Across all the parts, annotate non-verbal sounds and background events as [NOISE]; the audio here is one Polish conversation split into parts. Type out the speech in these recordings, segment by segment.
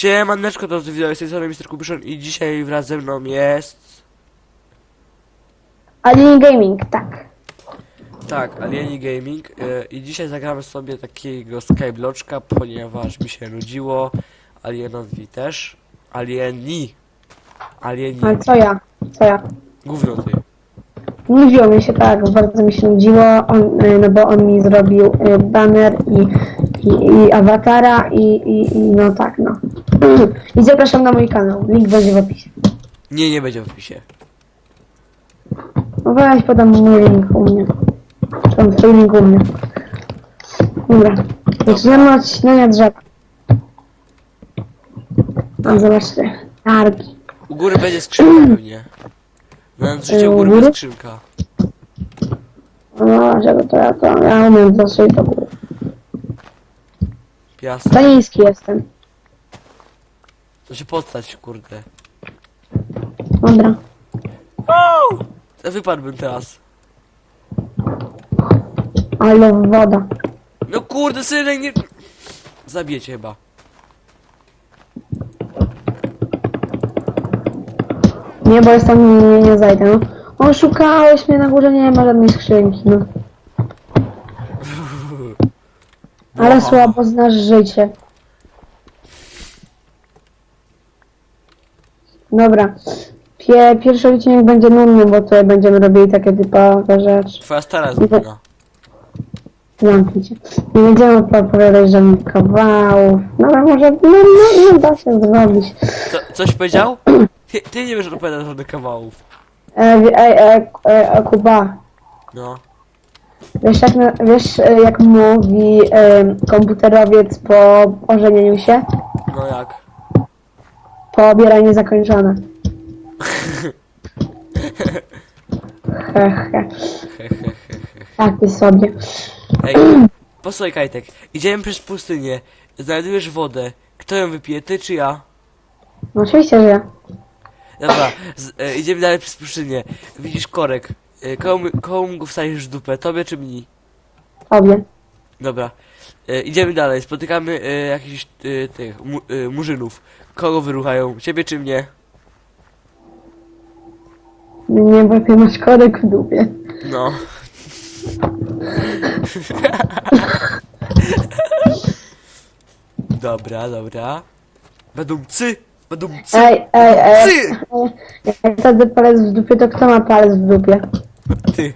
Siemaneczko, to wideo, z tej strony Mr. Kubiszon i dzisiaj wraz ze mną jest... Alien Gaming, tak. Tak, Alieni Gaming e, i dzisiaj zagramy sobie takiego skybloczka, ponieważ mi się nudziło, Alienowi też, Alieni, Alieni, Ale co ja? Co ja? gówno ty. Nudziło mi się tak, bardzo mi się nudziło, on, y, no bo on mi zrobił y, banner i, i, i awatara i, i, i no tak, no. I zapraszam na mój kanał, link będzie w opisie. Nie, nie będzie w opisie. No weź podam mój link u mnie. Tam twój link u mnie. Dobra. Zaczynamy od śnienia drzewa. No zobaczcie. Targi. U góry będzie skrzynka [CLEARS THROAT] pewnie. Na życie u góry będzie skrzynka. No, czego to ja to? Ja umiem zaszyć do góry. Piasek. Za niski jestem. To się podstać, kurde. Dobra. Wypadłbym teraz. Ale woda. No kurde, synek, nie... Zabiję cię chyba. Nie, bo jestem nie, nie zajdę, no. Oszukałeś mnie na górze, nie ma żadnej skrzynki, no. [LAUGHS] Ale słabo znasz życie. Dobra. Pie, pierwszy odcinek będzie nudny, bo tutaj będziemy robili takie typowe rzeczy. Twoja stara jest główna. Zamknij się. Nie będziemy opowiadać żadnych kawałów. No ale może, no, no, no da się zrobić. Co, coś powiedział? Ty, ty nie wiesz opowiadać żadnych kawałów. E, wie- e, e, e, e, Kuba, No. wiesz jak, na- wiesz e, jak mówi e, komputerowiec po ożenieniu się? No jak? Pobieranie zakończone. [LAUGHS] Hehe. He, he, he. Tak ty sobie. Ej, posłuchaj Kajtek. Idziemy przez pustynię. Znajdujesz wodę. Kto ją wypije, ty czy ja? No oczywiście, że ja. Dobra, z, e, idziemy dalej przez pustynię. Widzisz korek. E, komu, komu go wsadzisz w dupę? Tobie czy mnie? Tobie. Dobra. E, idziemy dalej. Spotykamy e, jakichś e, tych mu, e, murzynów. Kogo wyruchają? Ciebie czy mnie? Nie, bo ty masz korek w dupie. No. [LAUGHS] dobra, dobra. Będą cy! Będą cy! Ej, ej, ej. Cy! Jak wtedy palec w dupie, to kto ma palec w dupie? Ty!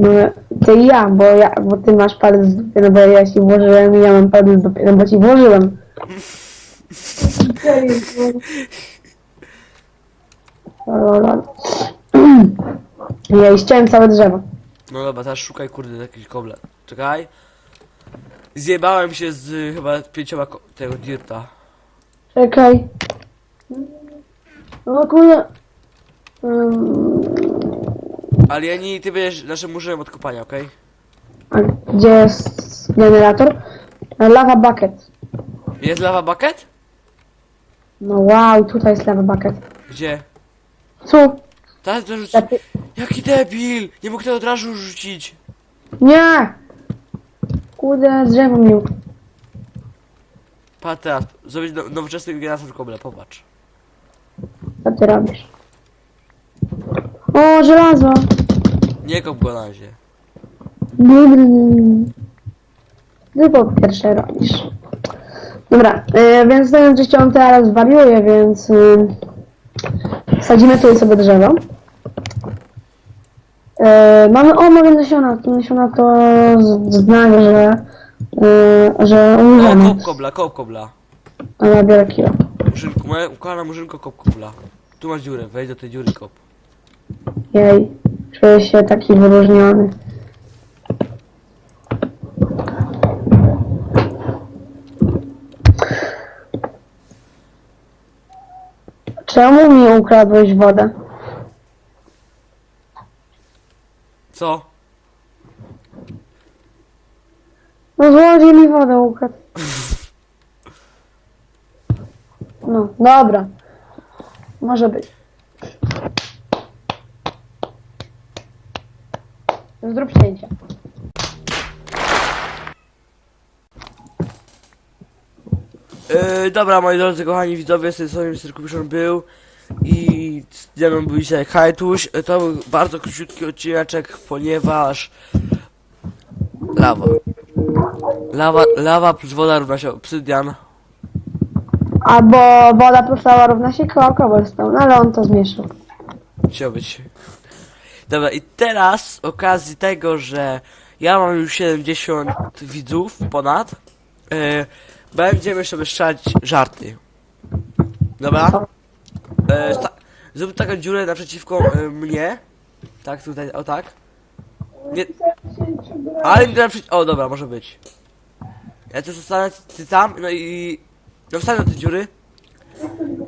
No, i ja, bo ja, bo ty masz palec w dupie, no bo ja ci włożyłem i ja mam palec w dupie, no bo ci włożyłem. Ja ściąłem całe drzewo. No dobra, teraz szukaj kurde jakiś kobla. Czekaj. Zjebałem się z y, chyba pięcioma ko- tego dirta. Czekaj. No kurde. Um, Alieni, ty będziesz naszym murzynem od kopania, okej? a gdzie jest generator? Lava bucket. Jest lawa bucket? No wow, tutaj jest lava bucket. Gdzie? Co? Teraz to. Lepiej- Jaki debil! Nie mógł tego od razu rzucić! Nie! Kurde, drzewo mi. Patrz teraz, zrobić no, nowoczesny generator kobla, popatrz. Co ty robisz? O, żelazo! Nie kop go na razie. Ty po pierwsze robisz. Dobra, e, więc czy on teraz wariuje, więc y, sadzimy tutaj sobie drzewo. E, mamy, o, mamy nasiona. To nasiona to z- znak, że, y, że O, umrzemy. kop kobla, kop kobla. A ja biorę kilo. Murzynku, moja ukochana murzynko, kop kobla. Tu masz dziurę, wejdź do tej dziury kop. Jej, czuję się taki wyróżniony. Czemu mi ukradłeś wodę? Co? No złodziej mi wodę ukradł. [LAUGHS] No, dobra. Może być. Zrób cięcie. Yy, dobra, moi drodzy, kochani widzowie, z tej strony Mr. Kubiszon był i ze mną był dzisiaj Kajtuś. To był bardzo króciutki odcineczek, ponieważ lawa. Lawa, lawa plus woda równa się obsydian. Albo woda plus lała równa się koło cobblestone, ale on to zmieszał. Chciał być. Dobra, i teraz z okazji tego, że ja mam już 70 widzów ponad, yy, będziemy sobie strzelać żarty. Dobra? Yy, zrób taką dziurę naprzeciwko yy, mnie. Tak, tutaj, o tak. Nie. Ale nie naprzeciw... O, dobra, może być. Ja tu zostanę, ty tam, no i... No wstań do tej dziury.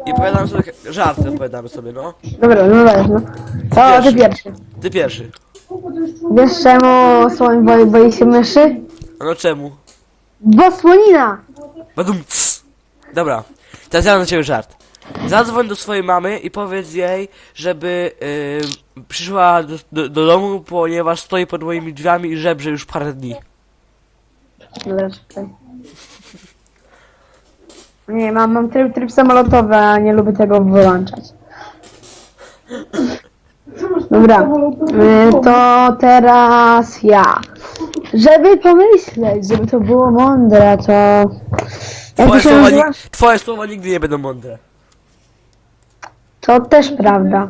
I opowiadamy sobie żarty, opowiadamy sobie, no. Dobra, no weź, no. To ty pierwszy. Ty pierwszy. Wiesz czemu słoń boi, boi się myszy? A no czemu? Bo słonina! Badum cs. Dobra, teraz ja mam na ciebie żart. Zadzwoń do swojej mamy i powiedz jej, żeby yy, przyszła do, do, do domu, ponieważ stoi pod moimi drzwiami i żebrze już parę dni. Nie, mam, mam tryb, tryb samolotowy, a nie lubię tego wyłączać. Dobra, y, to teraz ja. Żeby pomyśleć, żeby to było mądre, to... Jak to Twoje się słowa, nazywa? nig- twoje słowa nigdy nie będą mądre. To też prawda.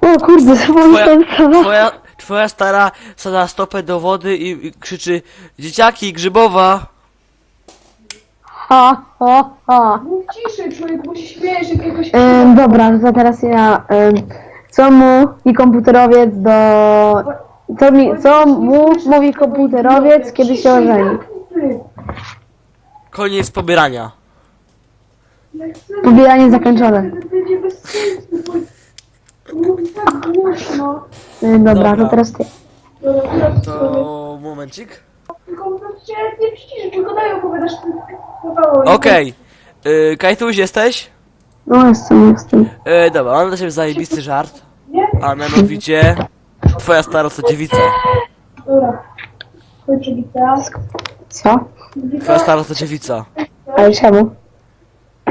O kurde, kawał. Twoja, twoja stara sada stopę do wody i, i krzyczy Dzieciaki, grzybowa! Ha, ha, ha. Mów ciszej, człowiek, bo się śmiejesz jakiegoś... Ym, dobra, to teraz ja. Ym, co mu i komputerowiec do... Co, mi, co mu mówi komputerowiec, kiedy się ożeni? Koniec pobierania. Pobieranie zakończone. Będzie bez sensu, bo... Mówi tak głośno. Ym, dobra, Dobra. to teraz ty. Dobra, teraz to... To momencik. Tylko proszę cię nie przycisz, tylko daj opowiadasz ten kawał. Okej. Okay. Kajtuś jesteś? No jestem, jestem. Yy, dobra, mam dla ciebie zajebisty żart. Nie? A mianowicie Twoja stara to dziewica. Dobra. Kończę gitara. Co? Twoja stara to dziewica. Ale czemu?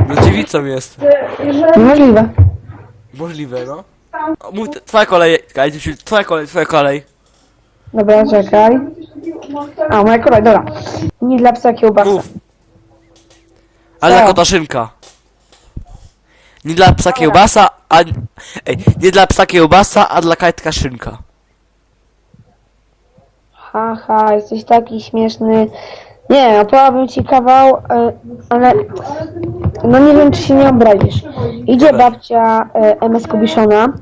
No dziewicą jest. Jeżeli... Niemożliwe. Możliwe, no. O, Mój, twoja kolej, twoja kolej, twoja kolej. Dobra, czekaj. A, moja kolej, dobra. Nie dla psa kiełbasa. Mów. Ale Co? jako ta szynka. Nie dla psa kiełbasa, a... Ej, nie dla psa kiełbasa, a dla kajtka szynka. Haha, jesteś taki śmieszny. Nie, opowiem ci kawał, y, ale no nie wiem, czy się nie obrazisz. Idzie babcia y, MS Kubiszona,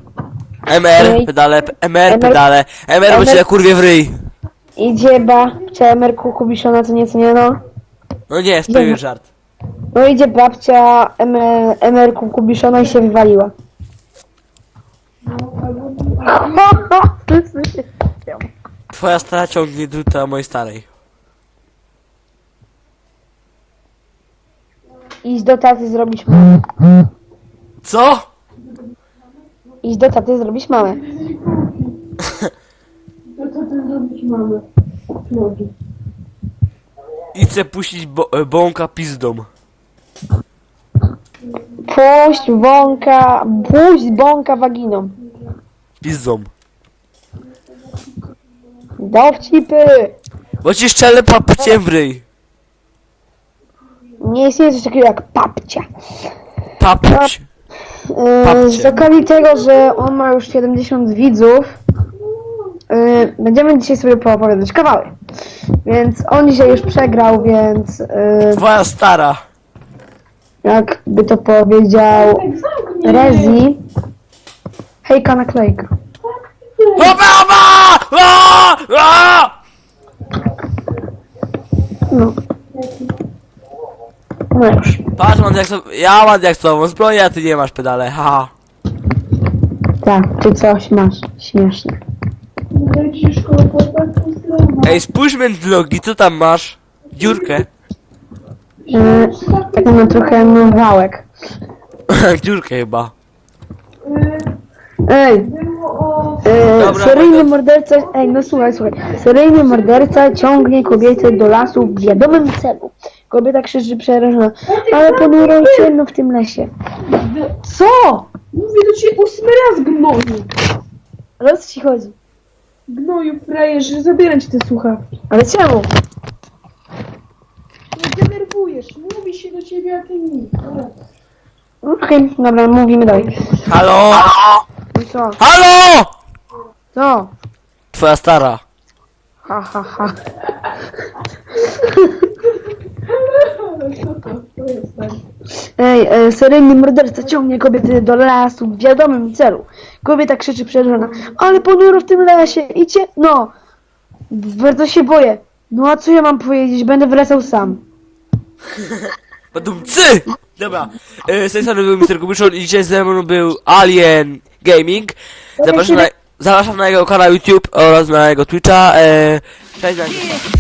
MR, Ej. pedale, p- MR, pedale, MR, MR. kurwie w ryj. Idzie babcia MR Kubiszona, co nie, co nie, no. No nie, sprawię żart. No idzie babcia MR, MR Kubiszona i się wywaliła. [LAUGHS] Twoja stara ciągnie druta mojej starej. Idź do taty zrobić mamę. Co? Idź do taty zrobić mamę. No to ty zrobić mamy. Nogi. I chcę puścić bo, e, bąka pizdą. Puść wąka, puść bąka waginą. Pizdą. Dowcipy! Bo ci szczelę papciem w ryj. Nie istnieje coś takiego jak papcia. Papuć. Yy, Papcie. z okazji tego, że on ma już 70 widzów, yy, będziemy dzisiaj sobie poopowiadać kawały. Więc on dzisiaj już przegrał, więc yy, Twoja stara. jakby to powiedział Tak. Rezi, hejka naklejka. Oba, oba! A! A! No. No już. Patrz, mam jak so... ja mam jak sobą zbroję, a ty nie masz pedale, haha. Tak, ty coś masz śmieszne. Dajcie szkołę po taką stronę. Ej, spójrz między nogi, co tam masz? Dziurkę. Yy, tak mam trochę no, wałek. [LAUGHS] Dziurkę chyba. Ej, Było o... E, Dobra, seryjny morderca, ej no słuchaj, słuchaj, seryjny morderca ciągnie kobiety do lasu w wiadomym celu. Kobieta krzyczy przerażona. Ale ponuro i ciemno w tym lesie. Co? Mówię do ciebie ósmy raz gnoju. O co ci chodzi? Gnoju, frajerze, zabieram ci te słuchawki. Ale czemu? Nie denerwujesz, mówi się do ciebie, a ty nic. Okej, dobra, mówimy dalej. Halo? No co? Halo! Co? Twoja stara. Ha, ha, ha. [LAUGHS] Ej, e, seryjny morderca ciągnie kobiety do lasu w wiadomym celu. Kobieta krzyczy przerażona. Ale ponuro w tym lesie, idzie? No. Bardzo się boję. No a co ja mam powiedzieć? Będę wracał sam. [LAUGHS] Badum cy! Dobra, e, z tej strony był Mr. Kubiszon i dzisiaj ze mną był Alien Gaming. Zapraszam na, zapraszam na jego kanał YouTube oraz na jego Twitcha. E, cześć, cześć.